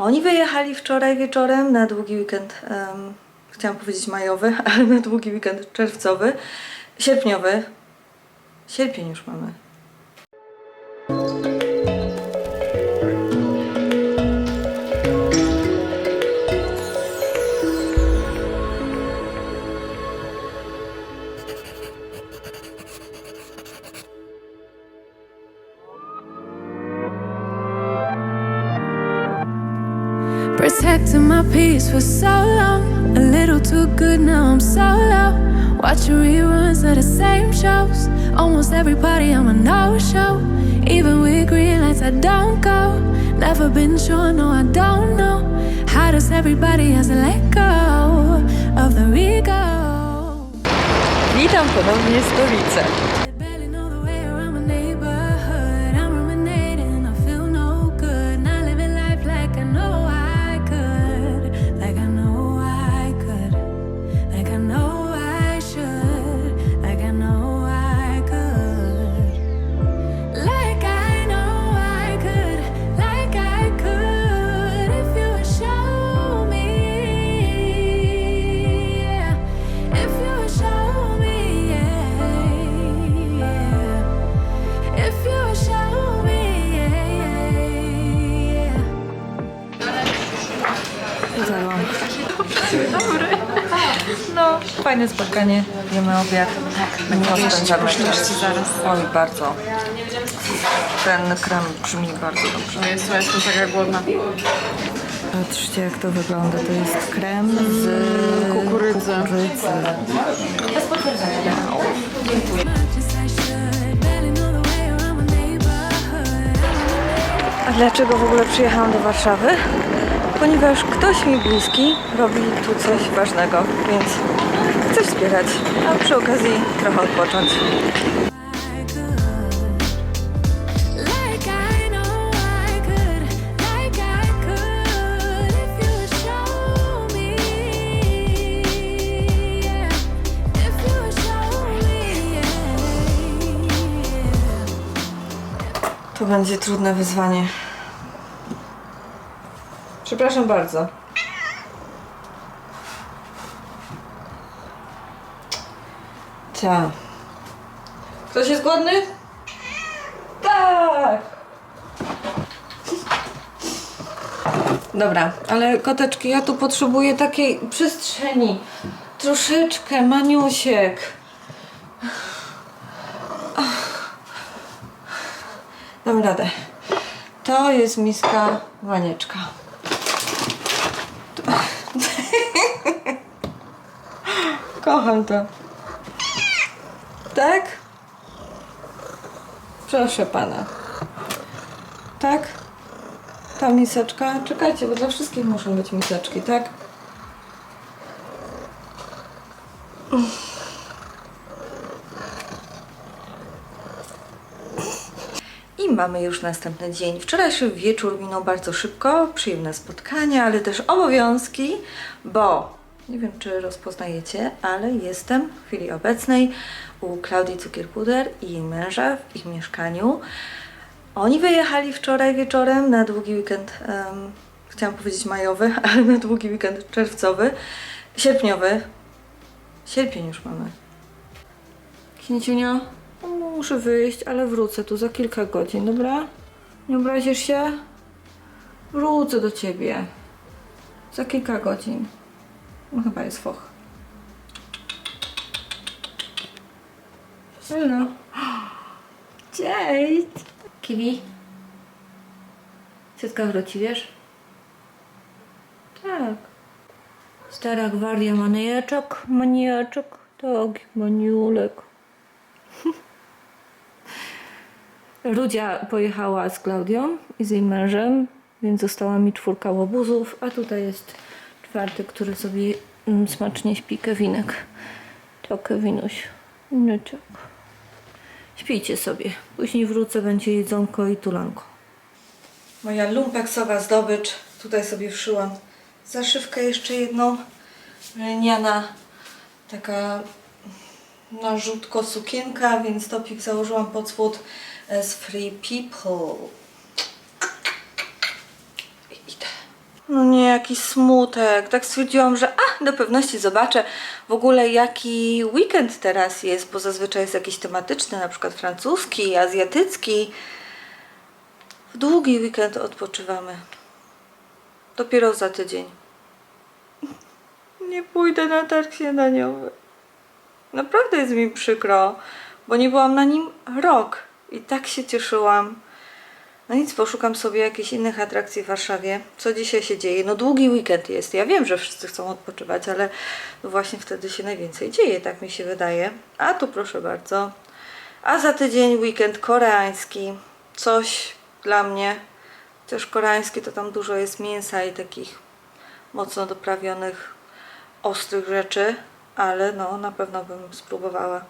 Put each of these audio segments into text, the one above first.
Oni wyjechali wczoraj wieczorem na długi weekend, em, chciałam powiedzieć majowy, ale na długi weekend czerwcowy, sierpniowy. Sierpień już mamy. For so long. A little too good, now I'm so low. Watching reruns of the same shows. Almost every party I'm a no show. Even with green lights, I don't go. Never been sure, no, I don't know. How does everybody else let go of the ego? Witam ponownie stolicę. Fajne spotkanie, jemy obiad. Tak, miło spędzamy czas. zaraz. Oj, bardzo. Ten krem brzmi bardzo dobrze. Jezu, jestem taka głodna. Patrzcie jak to wygląda. To jest krem z Kukurydzy. kukurydzy. My neighborhood. A dlaczego w ogóle przyjechałam do Warszawy? Ponieważ ktoś mi bliski robi tu coś ważnego, więc wspierać, a przy okazji trochę odpocząć. To będzie trudne wyzwanie. Przepraszam bardzo. Ta. Ktoś jest głodny? Tak! Dobra, ale koteczki, ja tu potrzebuję takiej przestrzeni. Troszeczkę, maniusiek. Dam radę. To jest miska wanieczka. Kocham to. Tak? Proszę pana. Tak? Ta miseczka? Czekajcie, bo dla wszystkich muszą być miseczki, tak? I mamy już następny dzień. Wczorajszy wieczór minął bardzo szybko, przyjemne spotkania, ale też obowiązki, bo nie wiem, czy rozpoznajecie, ale jestem w chwili obecnej u Klaudii Cukierpuder i jej męża w ich mieszkaniu. Oni wyjechali wczoraj wieczorem na długi weekend, em, chciałam powiedzieć majowy, ale na długi weekend czerwcowy, sierpniowy. Sierpień już mamy. Knieciunia, muszę wyjść, ale wrócę tu za kilka godzin, dobra? Nie obrazisz się? Wrócę do ciebie. Za kilka godzin. No chyba jest foch. Hello. Cześć. Kiwi. Ciotka wróci, wiesz? Tak. Stara gwardia maniaczek, maniaczek. Tak, maniulek. Rudzia pojechała z Klaudią i z jej mężem, więc została mi czwórka łobuzów, a tutaj jest czwarty, który sobie mm, smacznie śpi, Kevinek. To Kevinuś. No tak. Śpijcie sobie. Później wrócę, będzie jedzonko i tulanko. Moja lumpeksowa zdobycz. Tutaj sobie wszyłam zaszywkę jeszcze jedną. Lniana taka narzutko sukienka, więc topik założyłam pod spód e, z Free People. I idę. No nie, jakiś smutek. Tak stwierdziłam, że a, do pewności zobaczę w ogóle jaki weekend teraz jest, bo zazwyczaj jest jakiś tematyczny, na przykład francuski, azjatycki. W długi weekend odpoczywamy. Dopiero za tydzień. Nie pójdę na targ śniadaniowy. Naprawdę jest mi przykro, bo nie byłam na nim rok i tak się cieszyłam. No nic, poszukam sobie jakichś innych atrakcji w Warszawie. Co dzisiaj się dzieje? No długi weekend jest. Ja wiem, że wszyscy chcą odpoczywać, ale no właśnie wtedy się najwięcej dzieje, tak mi się wydaje. A tu proszę bardzo. A za tydzień weekend koreański. Coś dla mnie. Chociaż koreański to tam dużo jest mięsa i takich mocno doprawionych, ostrych rzeczy, ale no na pewno bym spróbowała.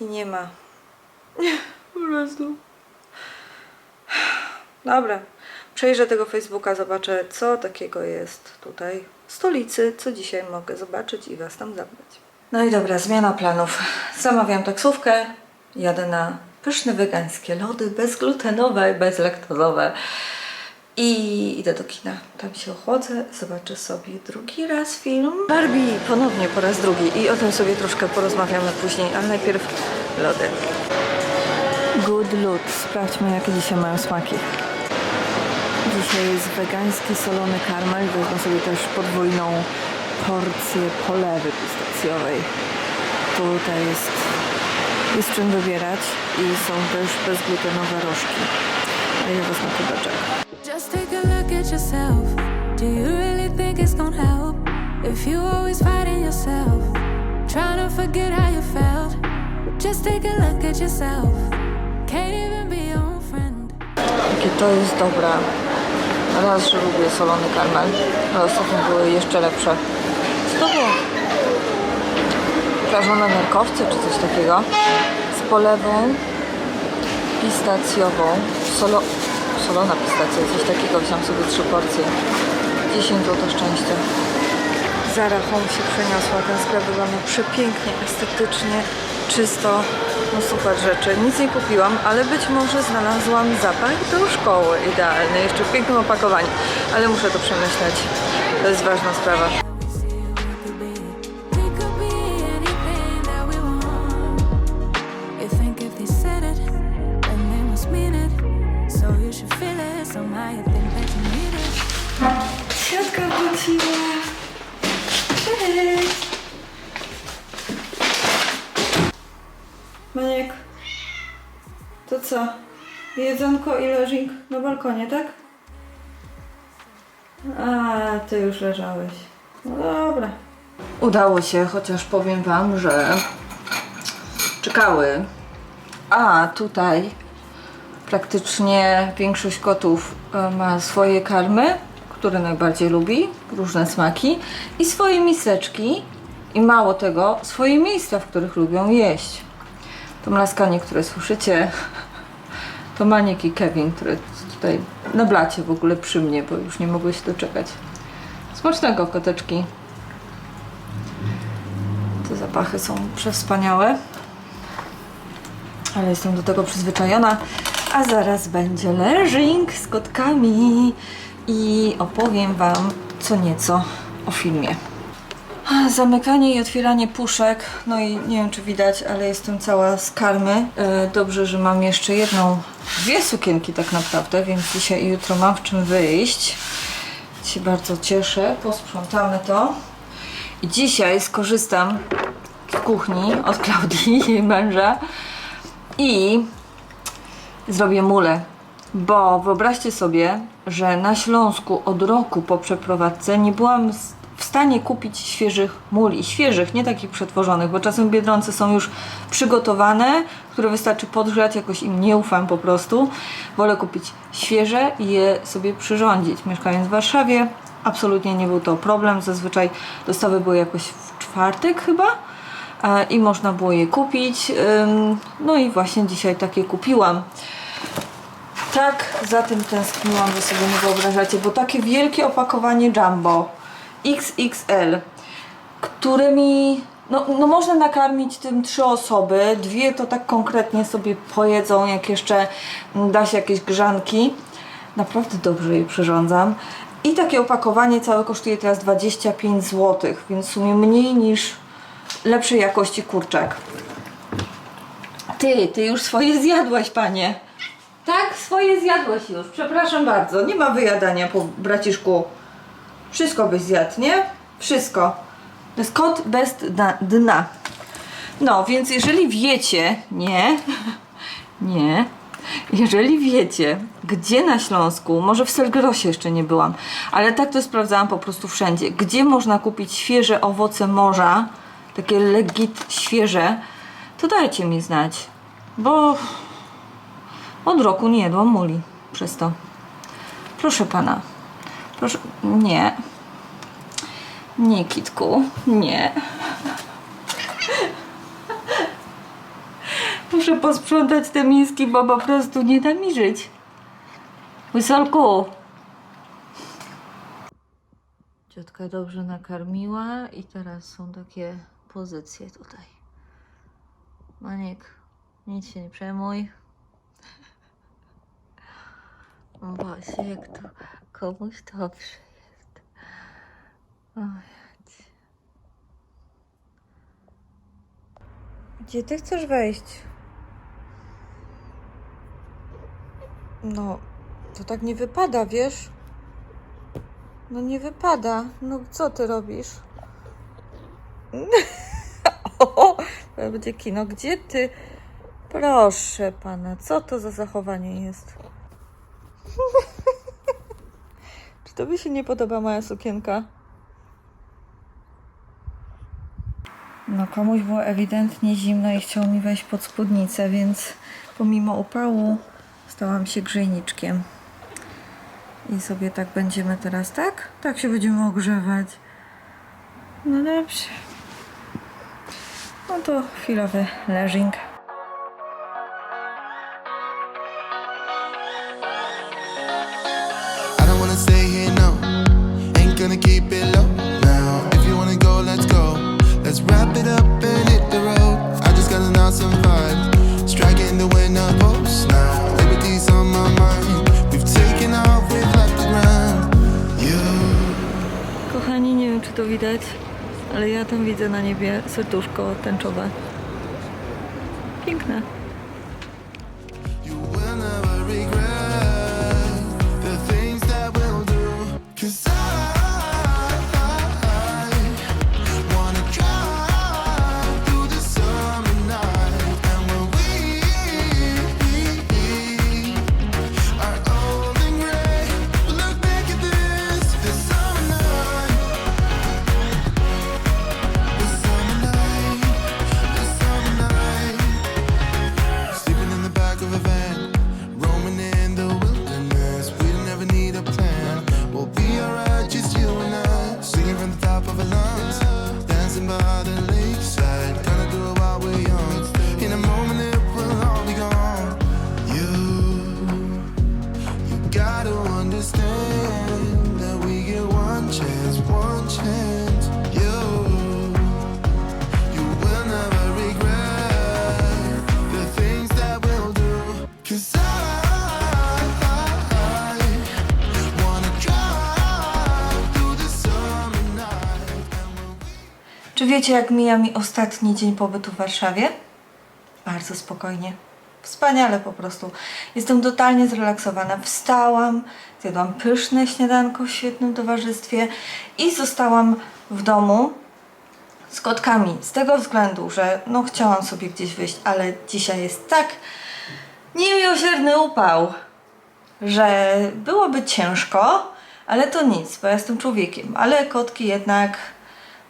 I nie ma. Nie, po prostu. Dobra, przejrzę tego Facebooka, zobaczę co takiego jest tutaj w stolicy, co dzisiaj mogę zobaczyć i Was tam zabrać. No i dobra, zmiana planów. Zamawiam taksówkę, jadę na pyszne wegańskie lody, bezglutenowe, bezlaktozowe i idę do kina. Tam się ochłodzę, zobaczę sobie drugi raz film. Barbie ponownie po raz drugi i o tym sobie troszkę porozmawiamy później, ale najpierw lody. Good Loot. Sprawdźmy, jakie dzisiaj mają smaki. Dzisiaj jest wegański solony karmel. Wezmę sobie też podwójną porcję polewy pistacjowej. Tutaj jest, jest czym wybierać i są też bezglutenowe rożki. A ja wezmę kubeczek. Just take a look at yourself. Do you really think it's gonna help? If you always fighting yourself, trying to forget how you felt. Just take a look at yourself. Jakie to jest dobre. Raz, że lubię solony karmel, ale ostatnio były jeszcze lepsze. Co to było? Prażone nerkowce czy coś takiego. Z polewą pistacjową. Solo, solona pistacja, coś takiego. Wziąłem sobie trzy porcje. 10 zł szczęścia. Zara Home się przeniosła. Ten sklep wygląda przepięknie, estetycznie, czysto. Super rzeczy. Nic nie kupiłam, ale być może znalazłam zapach do szkoły idealny. Jeszcze w pięknym opakowaniu. Ale muszę to przemyśleć. To jest ważna sprawa. To co? Jedzonko i leżing na balkonie, tak? A, ty już leżałeś. No dobra. Udało się, chociaż powiem Wam, że czekały. A tutaj praktycznie większość kotów e, ma swoje karmy, które najbardziej lubi, różne smaki i swoje miseczki i mało tego, swoje miejsca, w których lubią jeść. To mlaskanie, które słyszycie, to Maniek i Kevin, które tutaj na blacie w ogóle przy mnie, bo już nie mogły się doczekać. Smacznego koteczki. Te zapachy są przewspaniałe ale jestem do tego przyzwyczajona. A zaraz będzie leżing z kotkami i opowiem Wam co nieco o filmie. Zamykanie i otwieranie puszek, no i nie wiem czy widać, ale jestem cała z karmy. E, Dobrze, że mam jeszcze jedną, dwie sukienki tak naprawdę, więc dzisiaj i jutro mam w czym wyjść. Się bardzo cieszę, posprzątamy to. I dzisiaj skorzystam w kuchni od Klaudii, jej męża, i zrobię mulę, bo wyobraźcie sobie, że na Śląsku od roku po przeprowadzce nie byłam w stanie kupić świeżych muli. Świeżych, nie takich przetworzonych, bo czasem biedronce są już przygotowane, które wystarczy podgrzać, jakoś im nie ufam po prostu. Wolę kupić świeże i je sobie przyrządzić. Mieszkając w Warszawie, absolutnie nie był to problem. Zazwyczaj dostawy były jakoś w czwartek chyba e, i można było je kupić. No i właśnie dzisiaj takie kupiłam. Tak za tym tęskniłam, że sobie nie wyobrażacie, bo takie wielkie opakowanie Jumbo XXL, którymi no, no można nakarmić tym trzy osoby, dwie to tak konkretnie sobie pojedzą, jak jeszcze da się jakieś grzanki. Naprawdę dobrze je przyrządzam. I takie opakowanie całe kosztuje teraz 25 zł, więc w sumie mniej niż lepszej jakości kurczak. Ty, ty już swoje zjadłaś, panie. Tak, swoje zjadłaś już. Przepraszam bardzo. Nie ma wyjadania po braciszku. Wszystko byś zjadł, nie? Wszystko. To jest kot bez dna. No, więc jeżeli wiecie, nie, nie, jeżeli wiecie, gdzie na Śląsku, może w Selgerosie jeszcze nie byłam, ale tak to sprawdzałam po prostu wszędzie, gdzie można kupić świeże owoce morza, takie legit świeże, to dajcie mi znać, bo od roku nie jadłam muli przez to. Proszę pana, proszę, nie, nie kitku, nie. Muszę posprzątać te miski, bo po prostu nie da mi żyć. Łysolku! Ciotka dobrze nakarmiła i teraz są takie pozycje tutaj. Maniek, nic się nie przejmuj. Właśnie, jak to komuś dobrze jest. O. Gdzie ty chcesz wejść? No, to tak nie wypada, wiesz? No nie wypada. No co ty robisz? o, będzie kino. Gdzie ty? Proszę pana, co to za zachowanie jest? Czy tobie się nie podoba moja sukienka? No komuś było ewidentnie zimno i chciał mi wejść pod spódnicę, więc pomimo upału stałam się grzejniczkiem. I sobie tak będziemy teraz, tak? Tak się będziemy ogrzewać. No dobrze. No to chwilowy leżing. To widać, ale ja tam widzę na niebie serduszko tęczowe. Piękne. Czy wiecie, jak mija mi ostatni dzień pobytu w Warszawie? Bardzo spokojnie. Wspaniale po prostu. Jestem totalnie zrelaksowana. Wstałam, zjadłam pyszne śniadanko w świetnym towarzystwie i zostałam w domu z kotkami. Z tego względu, że no chciałam sobie gdzieś wyjść, ale dzisiaj jest tak niemiłosierny upał, że byłoby ciężko, ale to nic, bo ja jestem człowiekiem. Ale kotki jednak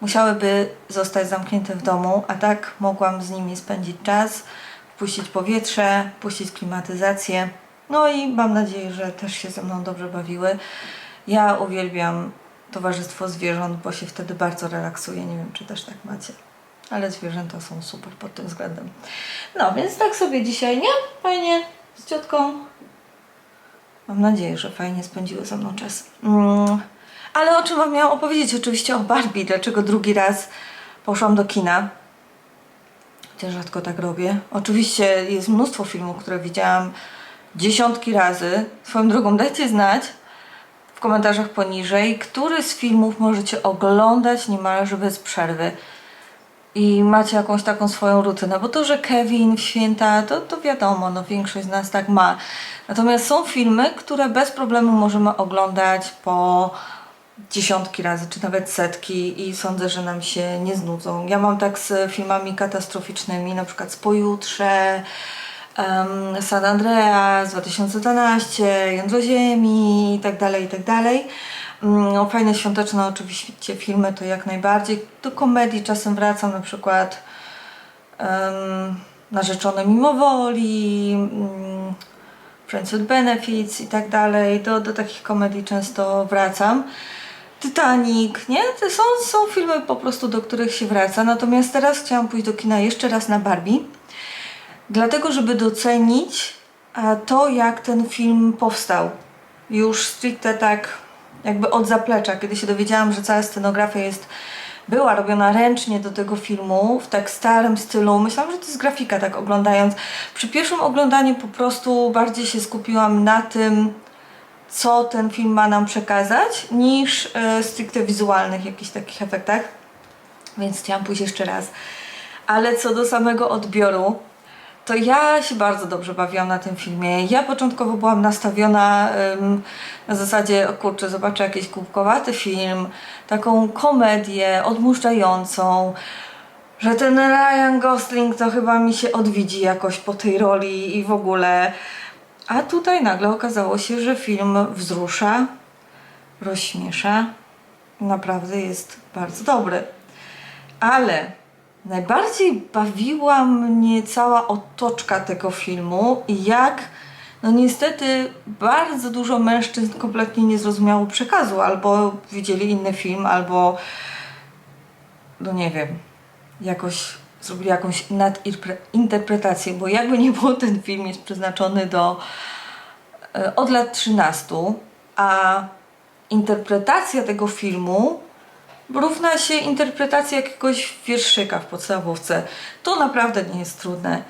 musiałyby zostać zamknięte w domu, a tak mogłam z nimi spędzić czas, puścić powietrze, puścić klimatyzację. No i mam nadzieję, że też się ze mną dobrze bawiły. Ja uwielbiam towarzystwo zwierząt, bo się wtedy bardzo relaksuję. Nie wiem, czy też tak macie. Ale zwierzęta są super pod tym względem. No, więc tak sobie dzisiaj, nie? Fajnie, z ciotką. Mam nadzieję, że fajnie spędziły ze mną czas. Mm. Ale o czym Wam miałam opowiedzieć? Oczywiście o Barbie. Dlaczego drugi raz poszłam do kina? Chociaż rzadko tak robię. Oczywiście jest mnóstwo filmów, które widziałam dziesiątki razy. Swoją drogą dajcie znać w komentarzach poniżej, który z filmów możecie oglądać niemalże bez przerwy. I macie jakąś taką swoją rutynę, bo to, że Kevin w święta, to, to wiadomo, no większość z nas tak ma. Natomiast są filmy, które bez problemu możemy oglądać po dziesiątki razy, czy nawet setki i sądzę, że nam się nie znudzą. Ja mam tak z filmami katastroficznymi, na przykład z Pojutrze, um, San Andreas, 2012, Jądro Ziemi i tak dalej, i tak dalej. Mm, No, fajne świąteczne oczywiście filmy to jak najbardziej. Do komedii czasem wracam, na przykład um, Narzeczone mimowoli, um, Friends with Benefits i tak dalej. Do, do takich komedii często wracam. Titanic, nie? To są, są filmy po prostu, do których się wraca. Natomiast teraz chciałam pójść do kina jeszcze raz na Barbie. Dlatego, żeby docenić to, jak ten film powstał. Już stricte tak jakby od zaplecza, kiedy się dowiedziałam, że cała scenografia jest była robiona ręcznie do tego filmu w tak starym stylu. Myślałam, że to jest grafika, tak oglądając. Przy pierwszym oglądaniu po prostu bardziej się skupiłam na tym, co ten film ma nam przekazać, niż e, stricte wizualnych jakichś takich efektach. Więc chciałam pójść jeszcze raz. Ale co do samego odbioru, to ja się bardzo dobrze bawiłam na tym filmie. Ja początkowo byłam nastawiona ym, na zasadzie, o kurczę, zobaczę jakiś głupkowaty film, taką komedię odmurzającą, że ten Ryan Gosling to chyba mi się odwiedzi jakoś po tej roli i w ogóle. A tutaj nagle okazało się, że film wzrusza, rozśmiesza. Naprawdę jest bardzo dobry. Ale najbardziej bawiła mnie cała otoczka tego filmu i jak, no niestety, bardzo dużo mężczyzn kompletnie nie zrozumiało przekazu, albo widzieli inny film, albo, no nie wiem, jakoś zrobili jakąś nadinterpretację, bo jakby nie było, ten film jest przeznaczony do e, od lat 13, a interpretacja tego filmu równa się interpretacji jakiegoś wierszyka w podstawówce. To naprawdę nie jest trudne.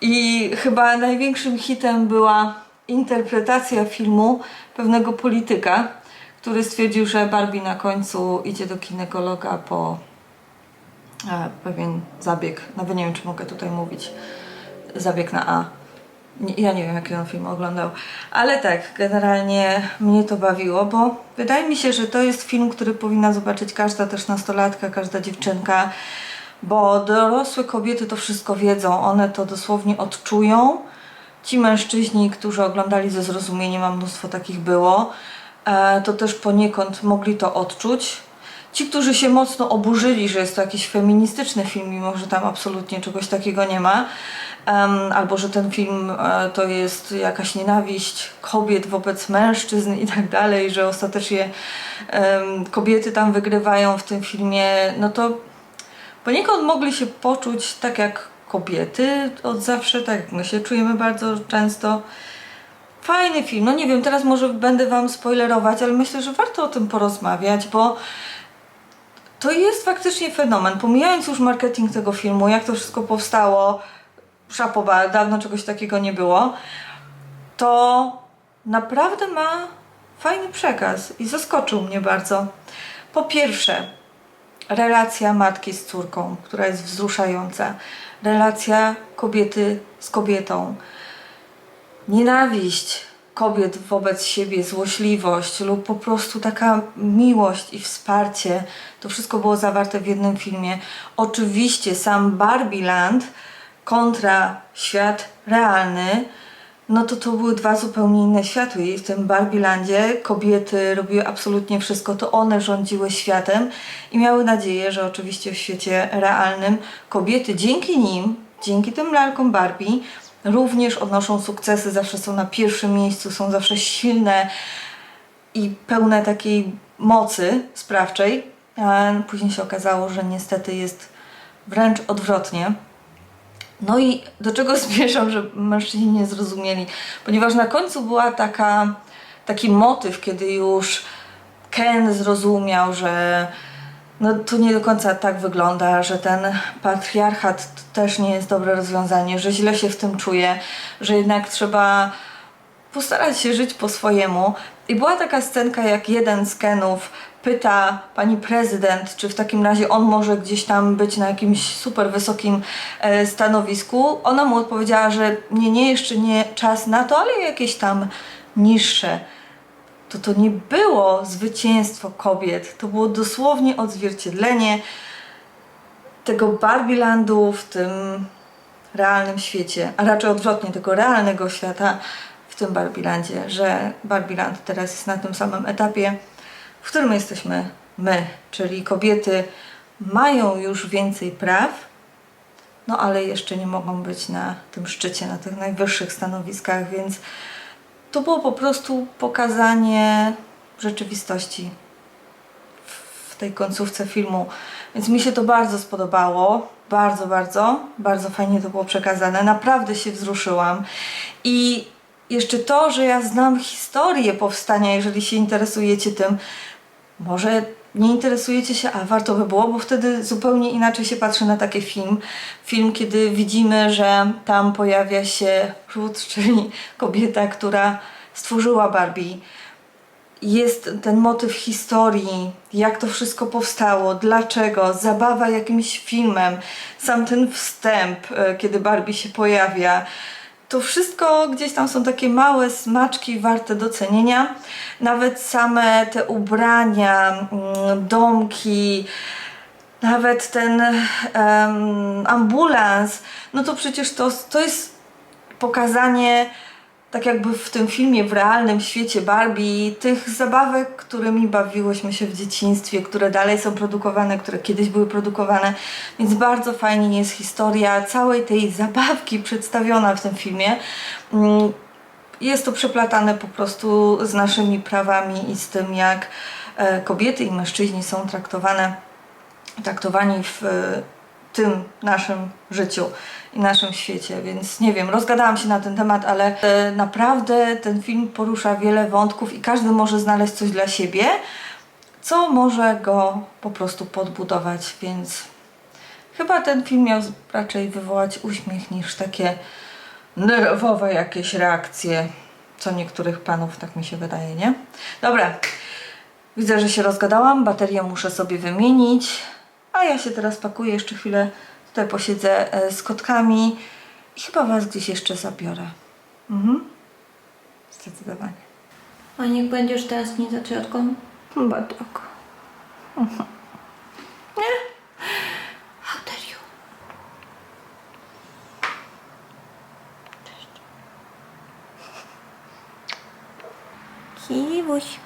I chyba największym hitem była interpretacja filmu pewnego polityka, który stwierdził, że Barbie na końcu idzie do ginekologa po pewien zabieg. Nawet nie wiem, czy mogę tutaj mówić. Zabieg na A. Ja nie wiem, jaki on film oglądał. Ale tak, generalnie mnie to bawiło, bo wydaje mi się, że to jest film, który powinna zobaczyć każda też nastolatka, każda dziewczynka, bo dorosłe kobiety to wszystko wiedzą, one to dosłownie odczują. Ci mężczyźni, którzy oglądali ze zrozumieniem, a mnóstwo takich było, e, to też poniekąd mogli to odczuć. Ci, którzy się mocno oburzyli, że jest to jakiś feministyczny film, mimo że tam absolutnie czegoś takiego nie ma, em, albo że ten film e, to jest jakaś nienawiść kobiet wobec mężczyzn i tak dalej, że ostatecznie em, kobiety tam wygrywają w tym filmie, no to poniekąd mogli się poczuć tak jak kobiety od zawsze, tak jak my się czujemy bardzo często. Fajny film, no nie wiem, teraz może będę Wam spoilerować, ale myślę, że warto o tym porozmawiać, bo to jest faktycznie fenomen. Pomijając już marketing tego filmu, jak to wszystko powstało, szapoba, dawno czegoś takiego nie było, to naprawdę ma fajny przekaz i zaskoczył mnie bardzo. Po pierwsze, relacja matki z córką, która jest wzruszająca. Relacja kobiety z kobietą. Nienawiść kobiet wobec siebie, złośliwość lub po prostu taka miłość i wsparcie. To wszystko było zawarte w jednym filmie. Oczywiście sam Barbieland kontra świat realny, no to to były dwa zupełnie inne światy. I w tym Barbielandzie kobiety robiły absolutnie wszystko, to one rządziły światem i miały nadzieję, że oczywiście w świecie realnym kobiety dzięki nim, dzięki tym lalkom Barbie, również odnoszą sukcesy, zawsze są na pierwszym miejscu, są zawsze silne i pełne takiej mocy sprawczej. A później się okazało, że niestety jest wręcz odwrotnie. No i do czego zmierzam, że mężczyźni nie zrozumieli? Ponieważ na końcu była taka, taki motyw, kiedy już Ken zrozumiał, że no to nie do końca tak wygląda, że ten patriarchat też nie jest dobre rozwiązanie, że źle się w tym czuje, że jednak trzeba postarać się żyć po swojemu. I była taka scenka, jak jeden z Kenów pyta pani prezydent, czy w takim razie on może gdzieś tam być na jakimś super wysokim e, stanowisku. Ona mu odpowiedziała, że nie, nie, jeszcze nie czas na to, ale jakieś tam niższe to to nie było zwycięstwo kobiet, to było dosłownie odzwierciedlenie tego Barbielandu w tym realnym świecie, a raczej odwrotnie tego realnego świata w tym Barbielandzie, że Barbieland teraz jest na tym samym etapie, w którym jesteśmy my, czyli kobiety mają już więcej praw, no ale jeszcze nie mogą być na tym szczycie, na tych najwyższych stanowiskach, więc to było po prostu pokazanie rzeczywistości w- tej końcówce filmu. Więc mi się to bardzo spodobało. Bardzo, bardzo. Bardzo fajnie to było przekazane. Naprawdę się wzruszyłam. I jeszcze to, że ja znam historię powstania, jeżeli się interesujecie tym, może nie interesujecie się, a warto by było, bo wtedy zupełnie inaczej się patrzy na taki film. Film, kiedy widzimy, że tam pojawia się Ruth, czyli kobieta, która stworzyła Barbie. Jest ten motyw historii, jak to wszystko powstało, dlaczego, zabawa jakimś filmem, sam ten wstęp, e, kiedy Barbie się pojawia. To wszystko gdzieś tam są takie małe smaczki warte docenienia. Nawet same te ubrania, mm, domki, nawet ten em, ambulans, no to przecież to, to jest pokazanie, tak jakby w tym filmie, w realnym świecie Barbie, tych zabawek, którymi bawiłyśmy się w dzieciństwie, które dalej są produkowane, które kiedyś były produkowane. Więc bardzo fajnie jest historia całej tej zabawki przedstawiona w tym filmie. Mm, Jest to przeplatane po prostu z naszymi prawami i z tym, jak e, kobiety i mężczyźni są traktowane traktowani w tym naszym życiu i naszym świecie, więc nie wiem, rozgadałam się na ten temat, ale e, naprawdę ten film porusza wiele wątków i każdy może znaleźć coś dla siebie, co może go po prostu podbudować, więc chyba ten film miał raczej wywołać uśmiech niż takie nerwowe jakieś reakcje, co niektórych panów, tak mi się wydaje, nie? Dobra, Widzę, że się rozgadałam, baterię muszę sobie wymienić, a ja się teraz pakuję, jeszcze chwilę tutaj posiedzę e, z kotkami i chyba Was gdzieś jeszcze zabiorę. Mhm. Zdecydowanie. A niech będziesz teraz nie za ciotką? Chyba tak. Mhm. Nie? How dare you? Cześć. Kiwuś.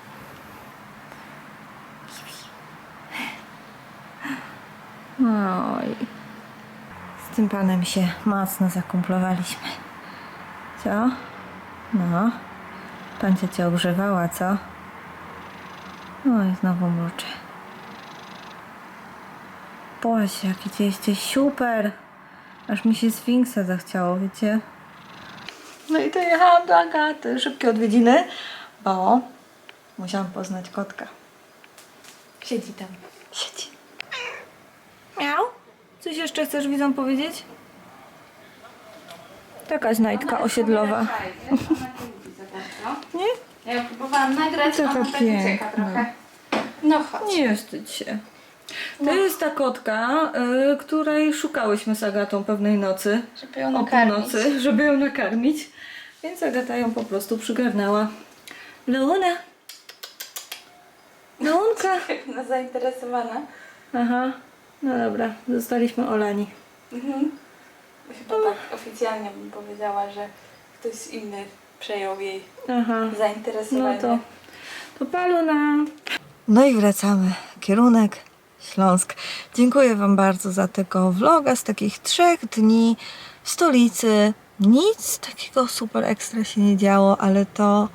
Oj. Z tym panem się mocno zakumplowaliśmy. Co? No. Pan cię cię ogrzewała, co? Oj, znowu mruczę. Boże, jaki ty jesteś super. Aż mi się Sfinksa zachciało, wiecie? No i dojechałam do Agaty. Szybkie odwiedziny, bo musiałam poznać kotka. Siedzi tam. Coś jeszcze chcesz widzom powiedzieć? Taka znajdka osiedlowa. Nie? Ja próbowałam nagrać, Taka ona tak piękna. ucieka trochę. No chodź. Nie wstydź się. To jest ta kotka, y, której szukałyśmy z Agatą pewnej nocy. Żeby ją o nakarmić. północy, żeby ją nakarmić. Więc Agata ją po prostu przygarnęła. Leona! Leonka! No zainteresowana. Aha, no dobra, zostaliśmy olani. Mhm. Chyba tak oficjalnie bym powiedziała, że ktoś inny przejął jej Aha. zainteresowanie. No to, to paluna. No i wracamy. Kierunek Śląsk. Dziękuję Wam bardzo za tego vloga z takich trzech dni w stolicy. Nic takiego super ekstra się nie działo, ale to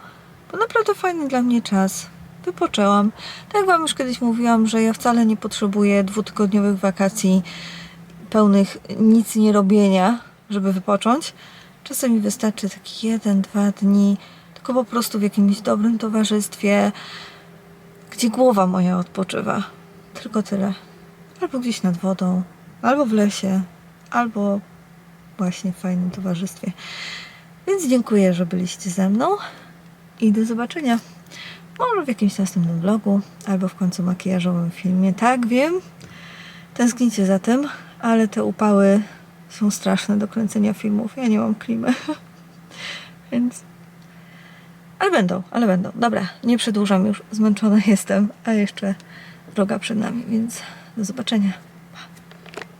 był naprawdę fajny dla mnie czas. Wypoczęłam. Tak jak Wam już kiedyś mówiłam, że ja wcale nie potrzebuję dwutygodniowych wakacji pełnych nic nie robienia, żeby wypocząć. Czasem mi wystarczy taki jeden, dwa dni, tylko po prostu w jakimś dobrym towarzystwie, gdzie głowa moja odpoczywa. Tylko tyle. Albo gdzieś nad wodą, albo w lesie, albo właśnie w fajnym towarzystwie. Więc dziękuję, że byliście ze mną. i do zobaczenia. Może w jakimś następnym vlogu, albo w końcu makijażowym filmie. Tak, wiem, tęsknicie za tym, ale te upały są straszne do kręcenia filmów. Ja nie mam klimy. Więc. Ale będą, ale będą. Dobra, nie przedłużam już. Zmęczona jestem, a jeszcze droga przed nami, więc do zobaczenia.